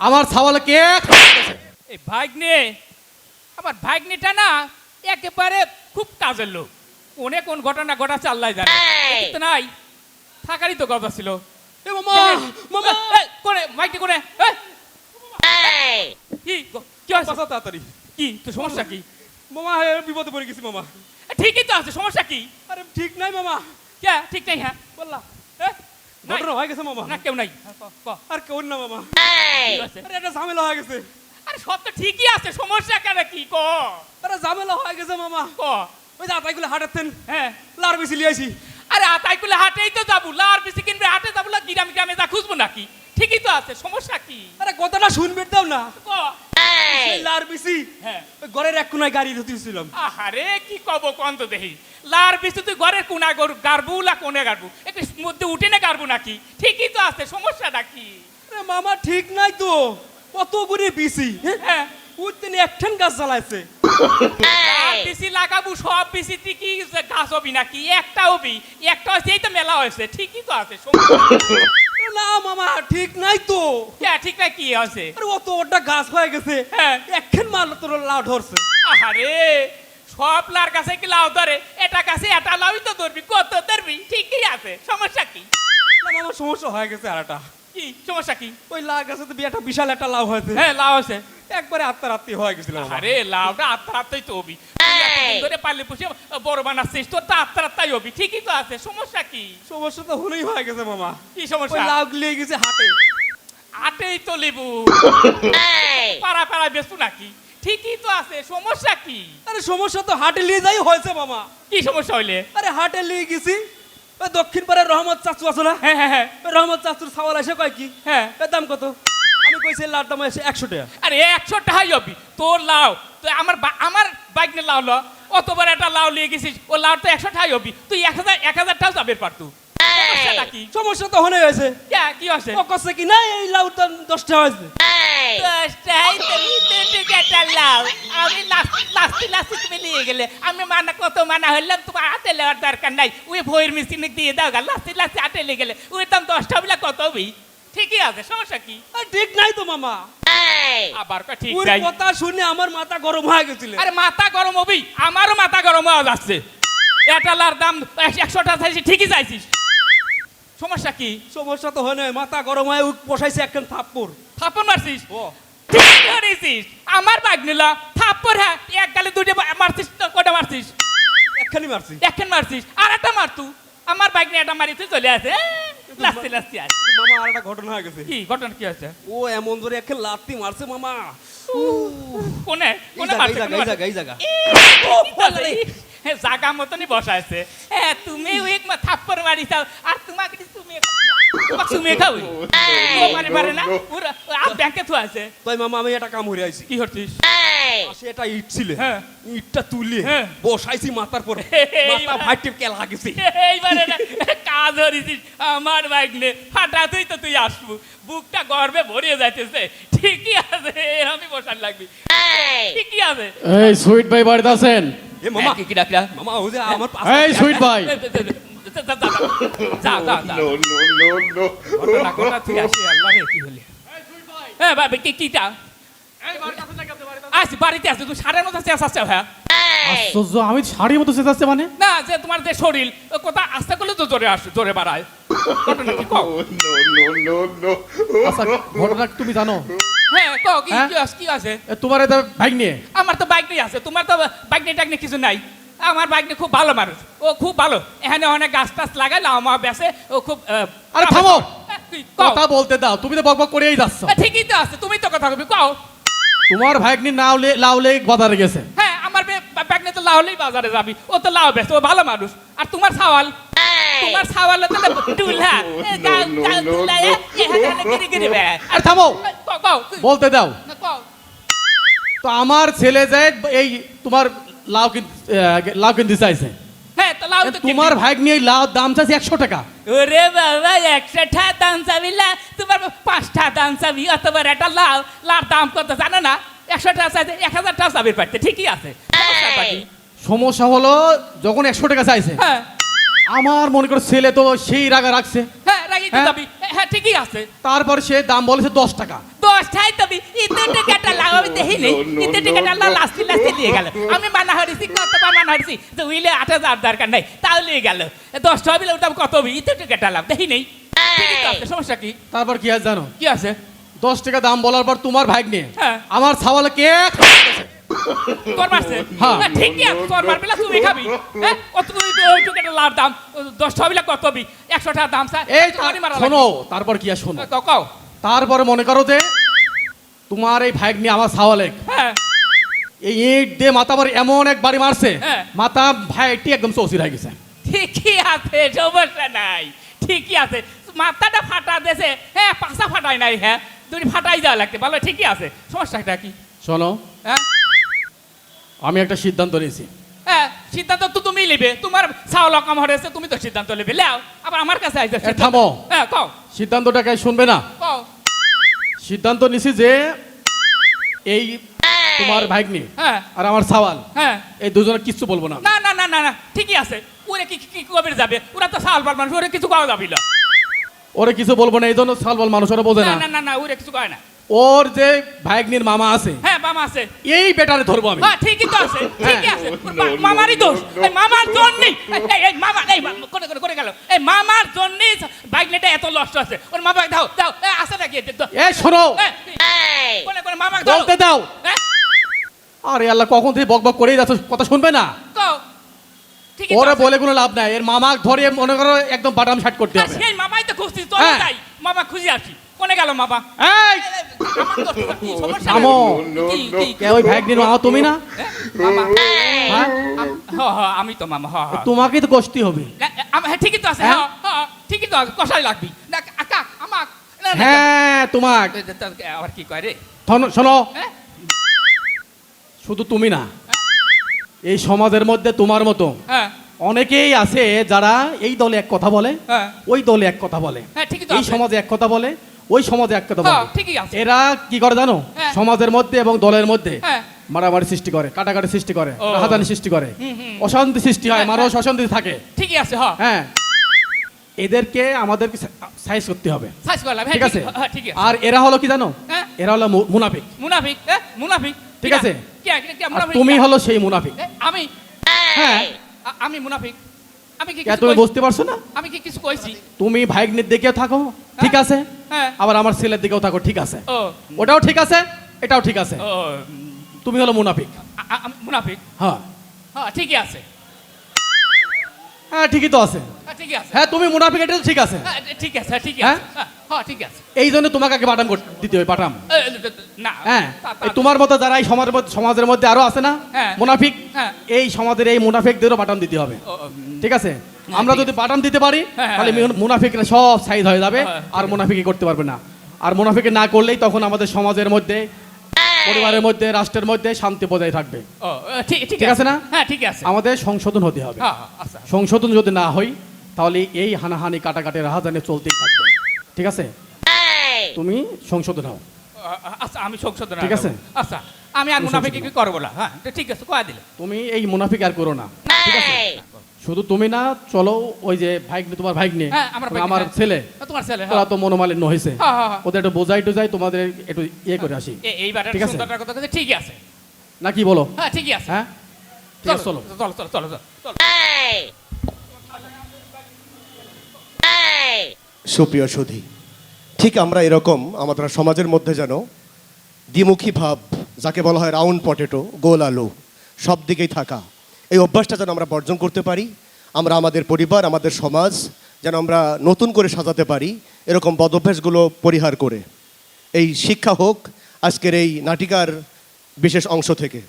আমার ছাওয়ালে কে এই ভাগ্নে আমার ভাগ্নেটা না একেবারে খুব কাজের লোক। কোনে কোন ঘটনা ঘটা চাল্লাই জানে। তো নাই থাকারই তো কথা ছিল। এ মামা! মামা এই, কোনে মাইকটি এই! কি কি হয়েছে? বাসা তাড়াতাড়ি। কি তোর সমস্যা কি? মামা বিপদে পড়ে গেছি মামা। এ, ঠিকই তো আছে সমস্যা কি? আরে ঠিক নাই মামা। কে? ঠিক নাই হ্যাঁ বললা নাই। ঘটনা হয়ে গেছে মামা না কেউ নাই আর কেউ না মামা আরে একটা ঝামেলা হয়ে গেছে আরে সব তো ঠিকই আছে সমস্যা কেন কি ক আরে ঝামেলা হয়ে গেছে মামা ক ওই যে আতাইগুলো হাঁটাতেন হ্যাঁ লার বেশি লিয়াইছি আরে আতাই করলে হাটেই তো যাব লার বেশি কিনবে হাটে যাব না গ্রামে গ্রামে যা খুঁজবো নাকি ঠিকই তো আছে সমস্যা কি আরে কথাটা শুনবে দাও না ক লার বেশি হ্যাঁ ওই ঘরের এক কোনায় গাড়ি ধুতেছিলাম আহারে কি কব কন্ত দেহি লার বেশি তুই ঘরের কোনা গরু? গারবু না কোনে গারবু? একটু মধ্যে উঠে না গারবু নাকি? ঠিকই তো আছে সমস্যাটা কি আরে মামা ঠিক নাই তো। কত করে বিসি হ্যাঁ। ওই তিনি একঠান গাছ জ্বালাইছে। বেশি লাগাবো সব বেশি কি গাছ হবি নাকি? একটা হবি একটা হয়েছে এই তো মেলা হয়েছে ঠিকই তো আছে না মামা ঠিক নাই তো। হ্যাঁ, ঠিক না কি আছে আরে অত ওটা গাছ হয়ে গেছে। হ্যাঁ। একখান মাল তোর লাউ ধরছে। আরে সব লার কাছে কি লাউ ধরে? এটা কাছে এটা লাউই তো ধরবি কত ধরবি? ঠিকই আছে সমস্যা কি? মামা সমস্যা হয়ে গেছে আর একটা। কি সমস্যা কি? ওই লাউ গাছে তো একটা বিশাল একটা লাউ হয়েছে। হ্যাঁ লাউ আছে। একবারে আত্মা রাত্রি হয়ে গেছিল আরে লাউটা আত্মা আত্মাই তো হবি। ধরে পারলে পুষে বড় বানাচ্ছিস তোর তো আত্মা আত্মাই হবি। ঠিকই তো আছে সমস্যা কি? সমস্যা তো হলেই হয়ে গেছে মামা। কি ওই সমস্যা লাউ গলিয়ে গেছে হাটে। আটেই তো লেবু। পাড়া পাড়া বেসু নাকি? ঠিকই তো আছে সমস্যা কি? আরে সমস্যা তো হাটে নিয়ে যাই হয়েছে মামা। কি সমস্যা হইলে? আরে হাটে নিয়ে গেছি। ওই দক্ষিণ পাড়ার রহমত চাচু আছে না? হ্যাঁ হ্যাঁ হ্যাঁ। রহমত চাচুর সাওয়াল এসে কয় কি? হ্যাঁ। দাম কত? আমি কইছি লার দাম এসে একশো টাকা। আরে একশো টাকাই হবি তোর লাও তুই আমার আমার বাইক নিয়ে লাউ ল। অতবার একটা লাউ নিয়ে গেছিস ও লাউ তো একশো টাকাই হবি তুই এক হাজার এক হাজার টাকাও যাবে পারতু সমস্যা তো হনে হয়েছে। কি? আছে ও কছে কি না এই লাউর দাম দশ টাকা হয়েছে দশটাই তুমি দুটো কেটে লাউ। আমি লাস্তি লাস্তি তুমি নিয়ে গেলে। আমি মানা কত মানা হইলাম তোমার হাতে নেওয়ার দরকার নাই। ওই ভয়ের মেশিনে দিয়ে দাও গা লাস্তি লাস্তি হাতে নিয়ে গেলে। ওই দাম দশটা বলে কত হবি? ঠিকই আছে সমস্যা কি? ঠিক নাই তো মামা। আবার কয় ঠিক নাই। কথা শুনে আমার মাথা গরম হয়ে গেছিল। আরে মাথা গরম হবি? আমারও মাথা গরম হওয়া যাচ্ছে। এটালার দাম একশো টাকা চাইছি ঠিকই চাইছিস। সমস্যা কি? সমস্যা তো হনে মাথা গরম হয়ে বসাইছে একখান থাপ্পড়। থাপ্পর মারছিস? ও। ঠিক করেছিস আমার বাগ নিলা থাপ্পর হ্যাঁ এক গালে দুটো মারছিস কটা মারছিস? একখানি মারছি। একখান মারছিস আর একটা মারতু আমার বাইক নিয়ে একটা মারি তুই চলে আসে লাস্তি লাস্তি আস মামা আর একটা ঘটনা হয়ে গেছে। কি ঘটনা কি আছে ও এমন ধরে একখান লাত্তি মারছে মামা। কোনে? কোনে মারছে জায়গা, এই জায়গা, এই জায়গা। হ্যাঁ জাগা মতনই বসা আছে হ্যাঁ তুমি এক মা থাপ্পর মারি চাও আর তোমাকে তুমি তুমি খাও ও পারে না পুরো আর ব্যাংকে থু আছে। তাই মামা আমি একটা কাম হয়ে আইছি কি করছিস? পাশে ইট ছিল। হ্যাঁ। ইটটা তুলে হ্যাঁ। বসাইছি মাথার পর। মাথা এইবারে কাজ হরিছিস আমার বাইক নে। হঠাৎই তো তুই আসবু। বুকটা গর্বে ভরিয়ে যাইতেছে। ঠিকই আছে আমি বসার লাগবি। ঠিকই আছে। এই সুইট ভাই বাড়িতে আছেন? এ মামা কি কি ডাকলা মামা ও যে আমার এই সুইট ভাই যা যা যা No, no, no, no. ঘটনা ঘটনা তুই আসি আল্লাহ রে কি হলি হ্যাঁ বাবা কি কিটা আসি বাড়িতে আসি তুই সাড়ে নটা শেষ আসছে হ্যাঁ আশ্চর্য আমি শাড়ির মতো চেঁচাচ্ছে মানে না যে তোমার যে শরীর কথা আস্তে করলে তো জোরে আস জোরে বাড়ায় ঘটনা কি কও Oh, no, no, no, no. আচ্ছা ঘটনা তুমি জানো হ্যাঁ কও কি হ্যাঁ? কি আছে কি আছে? তোমার এটা বাইক নিয়ে? আমার তো বাইক নেই আছে তোমার তো বাইক নেই টাইক নেই কিছু নাই। আমার বাইক নিয়ে খুব ভালো মানুষ ও খুব ভালো। এখানে অনেক গাছ টাছ লাগায় না আমার বেসে ও খুব আরে থামো। কি, কও। কথা বলতে দাও তুমি তো বকবক করেই যাচ্ছ। ঠিকই তো আছে তুমি তো কথা কবি কও? তোমার নিয়ে নাওলে লাউলে বাজারে গেছে। হ্যাঁ আমার নিয়ে তো লাউলেই বাজারে যাবি ও তো লাউ বেসে ও ভালো মানুষ। আর তোমার সাওয়াল? তোমার সাওয়ালে তো. এ, এখানে গিরি গিরি বেড়ায়। আরে থামো। বলতে দাও। তো আমার ছেলে যায় এই তোমার লাউ আহ, লাউ কিনতে চাইছে। হ্যাঁ তো লাউ তো তোমার। ভাই নিয়ে লাউ দাম চাইছে একশো টাকা। ওরে বাবা একশো টা দাম চাবি লা। তোমার পাঁচটা দাম চাবি অতবার একটা লাউ। লার দাম কত জানো না? একশো টাকা চাইছে এক হাজার টাকা চাবির পাইতে ঠিকই আছে। সমস্যা হলো যখন একশো টাকা চাইছে হ্যাঁ। আমার মনে করো ছেলে তো সেই রাগা রাখছে। হ্যাঁ রাগি তো হ্যাঁ? হ্যাঁ ঠিকই আছে। তারপর সে দাম বলেছে দশ টাকা। দশটাই তবে ইতে টিকাটা লাও আমি দেখি নেই No, no, ইতে no, টিকাটা no. লাস্টি লাস্টি দিয়ে গেল। আমি মানা হরিছি কতবার মানা হরিছি যে উইলে আট হাজার দরকার নাই গেল। দশটা ওটা কত হবে ইতে টিকাটা লাভ দেখি নেই সমস্যা কি? তারপর কি আছে জানো? কি আছে? দশ টাকা দাম বলার পর তোমার ভাগ নিয়ে। আমার ছাওয়ালে কে তোর মারছে। হ্যাঁ। না, আছে তোর মারবে না তুমি খাবি। হ্যাঁ? ওই টিকাটা দাম কত হবে একশো টাকা দাম স্যার। এই শোনো তারপর কি আর শোনো? কও কও। তারপরে মনে করো যে তোমার এই ভাগ নিয়ে আমার ছাওয়ালে হ্যাঁ। এই ইট দিয়ে মাথা এমন এক বাড়ি মারছে হ্যাঁ। মাথা ভাইটি একদম চৌচির হয়ে গেছে। ঠিকই আছে সমস্যা নাই। ঠিকই আছে। মাথাটা ফাটা দেছে হ্যাঁ পাশা ফাটাই নাই হ্যাঁ। তুমি ফাটাই যাওয়া লাগতে বলো ঠিকই আছে। সমস্যাটা কি? শোনো হ্যাঁ? আমি একটা সিদ্ধান্ত নিয়েছি। হ্যাঁ সিদ্ধান্ত তো তুমি নেবে। তোমার চাউল কম হয়েছে তুমি তো সিদ্ধান্ত নেবে। লেও আবার আমার কাছে থামো। হ্যাঁ কও। শুনবে না? কও। সিদ্ধান্ত নিছি যে এই তোমার ভাগ্নি হ্যাঁ। আর আমার সাওয়াল হ্যাঁ। এই দুজনে কিচ্ছু বলব না। না না না না না ঠিকই আছে। ওরে কি কি কবে যাবে? ওরা তো পাল মানুষ ওরে কিছু কওয়া যাবে না ওরে কিছু বলব না এই জন্য সালবাল মানুষ ওরা বোঝে না না। না না না ওরে কিছু কয় না। ওর যে ভাগ্নির মামা আছে হ্যাঁ বাবা আছে। এই বেটারে ধরবো আমি। হ্যাঁ ঠিকই তো আছে ঠিকই আছে। মামারই দোষ. এই মামার জন্যই। এই এই মামা এই করে করে করে গেল। এই মামার জন্যই বাইক নেটা এত লস্ট আছে। ওর মামা দাও দাও এ আছে নাকি। এই শোনো। এই, কোনে কোনে মামা দাও। বলতে দাও। হ্যাঁ? আরে আল্লাহ কখন থেকে বক বক করেই যাচ্ছ কথা শুনবে না? ওরে বলে কোনো লাভ নাই। এর মামা ধরে মনে করো একদম বাটাম শার্ট করতে হ্যাঁ, হবে। সেই মামাই তো খুঁজছি তো হ্যাঁ। যাই মামা খুঁজে আছি কোনে গেল মামা? এই! থামো। কি ওই ভাগ্নির মামা তুমি না? হ্যাঁ? হ্যাঁ আমি তো মামা হ হ। তোমাকেই তো হবে। না, আমার হ্যাঁ, ঠিকই তো আছে হ্যাঁ? হ্যাঁ? হ্যাঁ ঠিকই তো কষাই লাগবি। না কাক আমাক না, না, হ্যাঁ তোমাক। তা- তা- তা- আবার কি কয় রে? শোনো হ্যাঁ? শুধু তুমি না এই সমাজের মধ্যে তোমার মতো হ্যাঁ। অনেকেই আছে যারা এই দলে এক কথা বলে হ্যাঁ। ওই দলে এক কথা বলে। হ্যাঁ ঠিকই তো এই আছে। সমাজে এক কথা বলে ওই সমাজে এক কথা হ্যাঁ, ঠিকই আছে। এরা কি করে জানো? হ্যাঁ। সমাজের মধ্যে এবং দলের মধ্যে হ্যাঁ। মারামারি সৃষ্টি করে কাটাকাটি সৃষ্টি করে ও। সৃষ্টি করে। অশান্তি সৃষ্টি হয় মানুষ অশান্তি থাকে। ঠিকই আছে হ্যাঁ। এদেরকে আমাদেরকে সাইজ করতে হবে। সাইজ করলাম ঠিক আছে? আর এরা হলো কি জানো। এরা হলো মুনাফিক। মুনাফিক মুনাফিক। ঠিক আছে। তুমি হলো সেই মুনাফিক। আমি। হ্যাঁ। আমি মুনাফিক। আমি কি তুমি বুঝতে পারছ না? আমি কি কিছু কইছি? তুমি ভাইগনির দিকেও থাকো ঠিক আছে? হ্যাঁ। আবার আমার ছেলের দিকেও থাকো ঠিক আছে? ওটাও ঠিক আছে এটাও ঠিক আছে। তুমি হলো মুনাফিক। মুনাফিক? হ্যাঁ। হ্যাঁ ঠিকই আছে। হ্যাঁ ঠিকই তো আছে। হ্যাঁ ঠিকই আছে। হ্যাঁ তুমি মুনাফিক এটা তো ঠিক আছে। হ্যাঁ ঠিক আছে ঠিক হ্যাঁ? আছে। হ্যাঁ, ঠিক আছে। এই জন্য তোমাকে আগে বাটাম দিতে হবে বাটাম। এ, এ, এ, না হ্যাঁ তোমার মতো যারা এই সমাজের মধ্যে সমাজের মধ্যে আরও আছে না হ্যাঁ। মুনাফিক। এই সমাজের এই মুনাফিকদেরও বাটাম দিতে হবে। ঠিক আছে? আমরা যদি বাটাম দিতে পারি তাহলে। মুনাফিকরা সব সাইজ হয়ে যাবে আর মুনাফিকি করতে পারবে না। আর মুনাফিকে না করলেই তখন আমাদের সমাজের মধ্যে পরিবারের মধ্যে রাষ্ট্রের মধ্যে শান্তি বজায় থাকবে। ঠিক আছে না? হ্যাঁ ঠিক আছে। আমাদের সংশোধন হতে হবে। আচ্ছা। সংশোধন যদি না হয় তাহলে এই হানাহানি কাটাকাটি রাহাজানি চলতেই থাকবে। ঠিক আছে? তুমি সংশোধন হও আচ্ছা আমি সংশোধন ঠিক আছে? আচ্ছা আমি আর মুনাফিক কি করব না? হ্যাঁ ঠিক আছে কয়া দিলে। তুমি এই মুনাফিক আর করো না। ঠিক আছে? শুধু তুমি না চলো ওই যে ভাইক তোমার ভাইক নিয়ে হ্যাঁ, আমার হ্যাঁ। ছেলে তোমার ছেলে ওরা তো মনোমালিন্য হয়েছে। হ্যাঁ, হ্যাঁ, হ্যাঁ। ওদের একটু বোঝাই টোজাই তোমাদের একটু ইয়ে করে আসি। এইবার ঠিক আছে। সুন্দরটার কথা ঠিক আছে। না কি বলো? হ্যাঁ ঠিকই আছে। হ্যাঁ? ঠিক আছে চলো চলো। চলো চলো চলো চলো সুপ্রিয় সুধী, ঠিক আমরা এরকম আমাদের সমাজের মধ্যে যেন দ্বিমুখী ভাব, যাকে বলা হয় রাউন্ড পটেটো গোল আলু, সব দিকেই থাকা। এই অভ্যাসটা যেন আমরা বর্জন করতে পারি, আমরা আমাদের পরিবার, আমাদের সমাজ যেন আমরা নতুন করে সাজাতে পারি, এরকম বদভ্যাসগুলো পরিহার করে। এই শিক্ষা হোক আজকের এই নাটিকার বিশেষ অংশ থেকে।